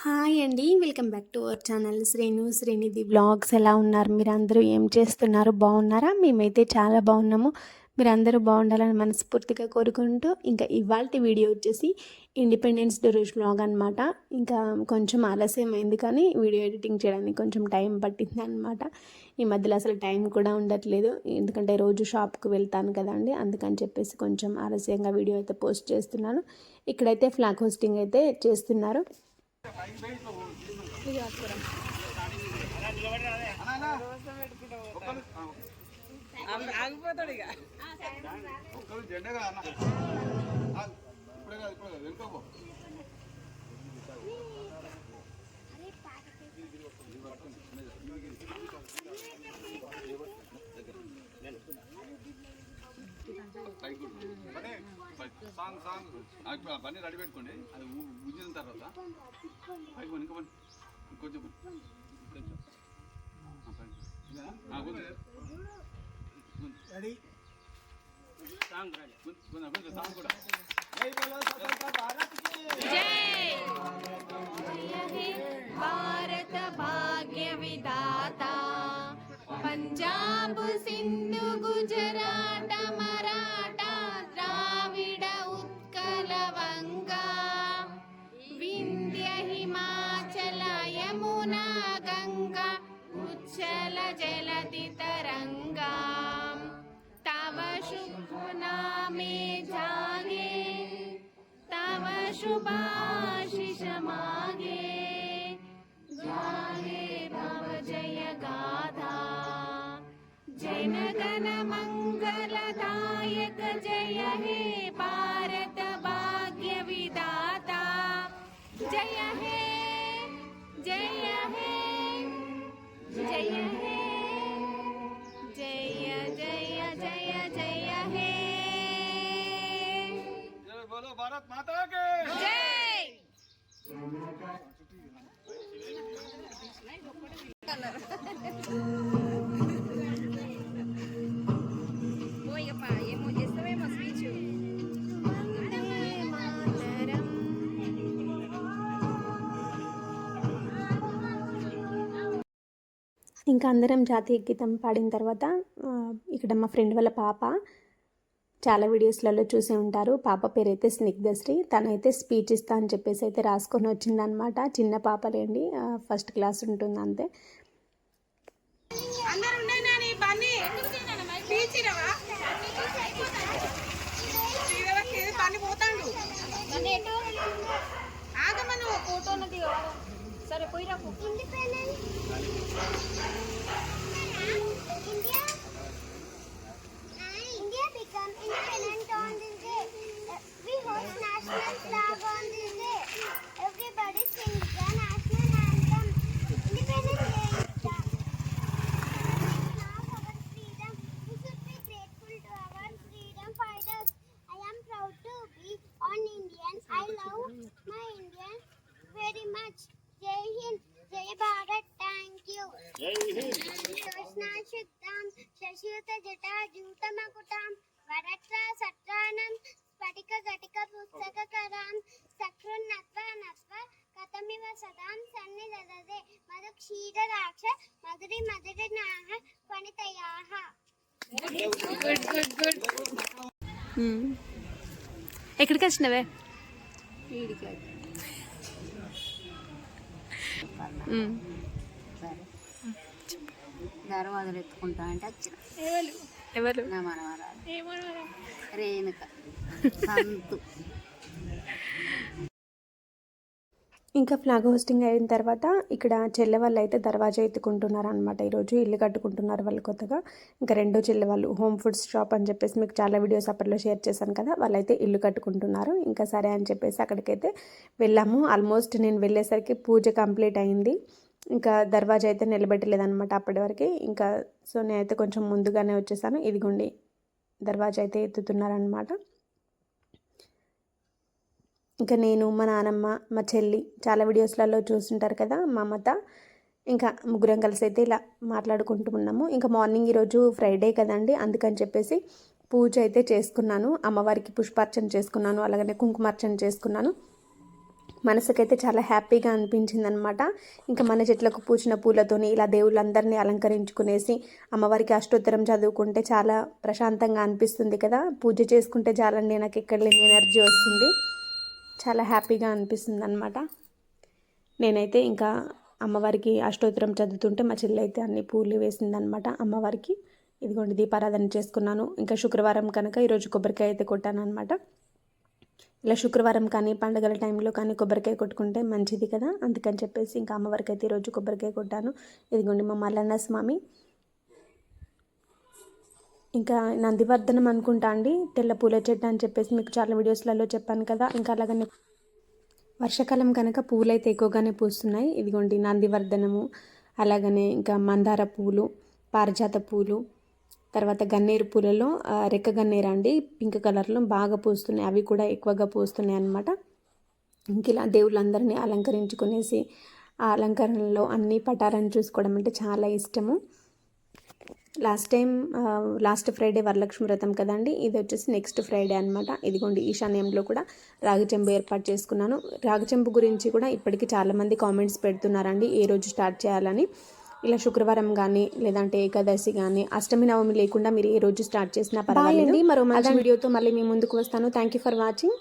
Hi అండి. Welcome back to our channel. Shrenu Srinidhi blogs ఎలా ఉన్నారు? మీరు అందరూ ఏం చేస్తున్నారు? బాగున్నారా? మేమైతే చాలా బాగున్నాము. మీరందరూ బాగుండాలని మనస్ఫూర్తిగా కోరుకుంటూ ఇంకా ఇవాళ వీడియో వచ్చేసి ఇండిపెండెన్స్ డే రోజు బ్లాగ్ అనమాట ఇంకా కొంచెం ఆలస్యం అయింది కానీ వీడియో ఎడిటింగ్ చేయడానికి కొంచెం టైం పట్టింది అనమాట ఈ మధ్యలో అసలు టైం కూడా ఉండట్లేదు. ఎందుకంటే రోజు షాప్కి వెళ్తాను కదండి. అందుకని చెప్పేసి కొంచెం ఆలస్యంగా వీడియో అయితే పోస్ట్ చేస్తున్నాను. ఇక్కడైతే ఫ్లాగ్ హోస్టింగ్ అయితే చేస్తున్నారు. ఆగిపోతాడు ఇక ఒక్కరు జెండగా అన్న ఇప్పుడే కాదు ఇప్పుడే కాదు సాంగ్ సాంగ్ పని రెడీ పెట్టుకోండి. అది ఊ- తర్వాత. పైకి పోనీ, ఇంకా పని ఇంకొంచెం పని. కొంచెం ఆ, పని. ఆ, కొంచెం. సాంగ్ రాజా. కొంచెం కొంచెం కొంచెం సాంగ్ కూడా భారత భాగ్య విధాత పంజాబ్ సింధు గుజరాట मे जागे तव शुभाशिष शुपाशिषमागे ध्याने मय गाधा जनगन मङ्गलकायक जय हे भारत ఇంకా అందరం జాతీయ గీతం పాడిన తర్వాత ఇక్కడ మా ఫ్రెండ్ వాళ్ళ పాప చాలా వీడియోస్లలో చూసే ఉంటారు. పాప పేరైతే స్నిగ్ధశ్రీ. తనైతే స్పీచ్ ఇస్తా అని చెప్పేసి అయితే రాసుకొని వచ్చిందనమాట చిన్న పాపలేండి ఫస్ట్ క్లాస్ ఉంటుంది అంతే అందరు ఉన్నాయి నాని బన్నీ ఇరవా బన్నీ పోతాడు ఆగమను ఫోటో ఉన్నది సరే పోయి రాకు India become independent on this day. Uh, We host national flag on this day. స్ఫటిక ఘటిక సకృన్నత్వ నత్వ కథమివ సదాం సన్నిదదే మధు క్షీరరాక్ష మధురి మధురి నాహ ఫణితయాహ ఎక్కడికి వచ్చినవే ధర్వాదులు ఎత్తుకుంటా అంటే వచ్చిన ఎవరు? నా మనవరాలు. రేణుక. సంతు. ఇంకా ఫ్లాగ్ హోస్టింగ్ అయిన తర్వాత ఇక్కడ చెల్లె వాళ్ళు అయితే దర్వాజా ఎత్తుకుంటున్నారు అనమాట ఈరోజు ఇల్లు కట్టుకుంటున్నారు వాళ్ళు కొత్తగా. ఇంకా రెండో చెల్లె వాళ్ళు హోమ్ ఫుడ్స్ షాప్ అని చెప్పేసి మీకు చాలా వీడియోస్ అప్పట్లో షేర్ చేశాను కదా వాళ్ళైతే ఇల్లు కట్టుకుంటున్నారు. ఇంకా సరే అని చెప్పేసి అక్కడికైతే వెళ్ళాము. ఆల్మోస్ట్ నేను వెళ్ళేసరికి పూజ కంప్లీట్ అయింది. ఇంకా దర్వాజా అయితే నిలబెట్టలేదన్నమాట అప్పటి వరకు. ఇంకా సో నేనైతే కొంచెం ముందుగానే వచ్చేసాను. ఇదిగోండి దర్వాజా అయితే ఎత్తుతున్నారనమాట ఇంకా నేను మా నానమ్మ మా చెల్లి చాలా వీడియోస్లలో చూస్తుంటారు కదా మా అమ్మత ఇంకా ముగ్గురం కలిసి అయితే ఇలా మాట్లాడుకుంటూ ఉన్నాము. ఇంకా మార్నింగ్ ఈరోజు ఫ్రైడే కదండి అందుకని చెప్పేసి పూజ అయితే చేసుకున్నాను. అమ్మవారికి పుష్పార్చన చేసుకున్నాను అలాగనే కుంకుమార్చన చేసుకున్నాను. మనసుకైతే చాలా హ్యాపీగా అనిపించింది అనమాట ఇంకా మన చెట్లకు పూచిన పూలతోని ఇలా దేవుళ్ళందరినీ అలంకరించుకునేసి అమ్మవారికి అష్టోత్తరం చదువుకుంటే చాలా ప్రశాంతంగా అనిపిస్తుంది కదా. పూజ చేసుకుంటే చాలండి నాకు ఎక్కడ లేని ఎనర్జీ వస్తుంది. చాలా హ్యాపీగా అనిపిస్తుంది అనమాట నేనైతే ఇంకా అమ్మవారికి అష్టోత్తరం చదువుతుంటే మా చెల్లి అయితే అన్ని పూలు వేసిందనమాట అమ్మవారికి. ఇదిగోండి దీపారాధన చేసుకున్నాను. ఇంకా శుక్రవారం కనుక ఈరోజు కొబ్బరికాయ అయితే కొట్టాను అనమాట ఇలా శుక్రవారం కానీ పండగల టైంలో కానీ కొబ్బరికాయ కొట్టుకుంటే మంచిది కదా. అందుకని చెప్పేసి ఇంకా అమ్మవారికి అయితే ఈరోజు కొబ్బరికాయ కొట్టాను. ఇదిగోండి మా మల్లన్న స్వామి. ఇంకా నందివర్ధనం అనుకుంటా అండి. తెల్ల పూల చెట్టు అని చెప్పేసి మీకు చాలా వీడియోస్లలో చెప్పాను కదా. ఇంకా అలాగనే వర్షాకాలం కనుక పూలు అయితే ఎక్కువగానే పూస్తున్నాయి. ఇదిగోండి నందివర్ధనము అలాగనే ఇంకా మందార పూలు పారిజాత పూలు తర్వాత గన్నేరు పూలలో రెక్క గన్నేరు అండి. పింక్ కలర్లో బాగా పూస్తున్నాయి. అవి కూడా ఎక్కువగా పూస్తున్నాయి అన్నమాట. ఇంక ఇలా దేవుళ్ళందరినీ అలంకరించుకునేసి ఆ అలంకరణలో అన్ని పటాలను చూసుకోవడం అంటే చాలా ఇష్టము. Last time last Friday Varalakshmi Vratam కదండి ఇది వచ్చేసి నెక్స్ట్ ఫ్రైడే అనమాట ఇదిగోండి ఈశాన్యంలో కూడా రాగి చెంబు ఏర్పాటు చేసుకున్నాను. రాగి చెంబు గురించి కూడా ఇప్పటికీ చాలామంది కామెంట్స్ పెడుతున్నారండి ఏ రోజు స్టార్ట్ చేయాలని. ఇలా శుక్రవారం కానీ లేదంటే ఏకాదశి కానీ అష్టమి నవమి లేకుండా మీరు ఏ రోజు స్టార్ట్ చేసినా పర్వాలేదు. మరో మంచి వీడియోతో మళ్ళీ మీ ముందుకు వస్తాను. Thank you for watching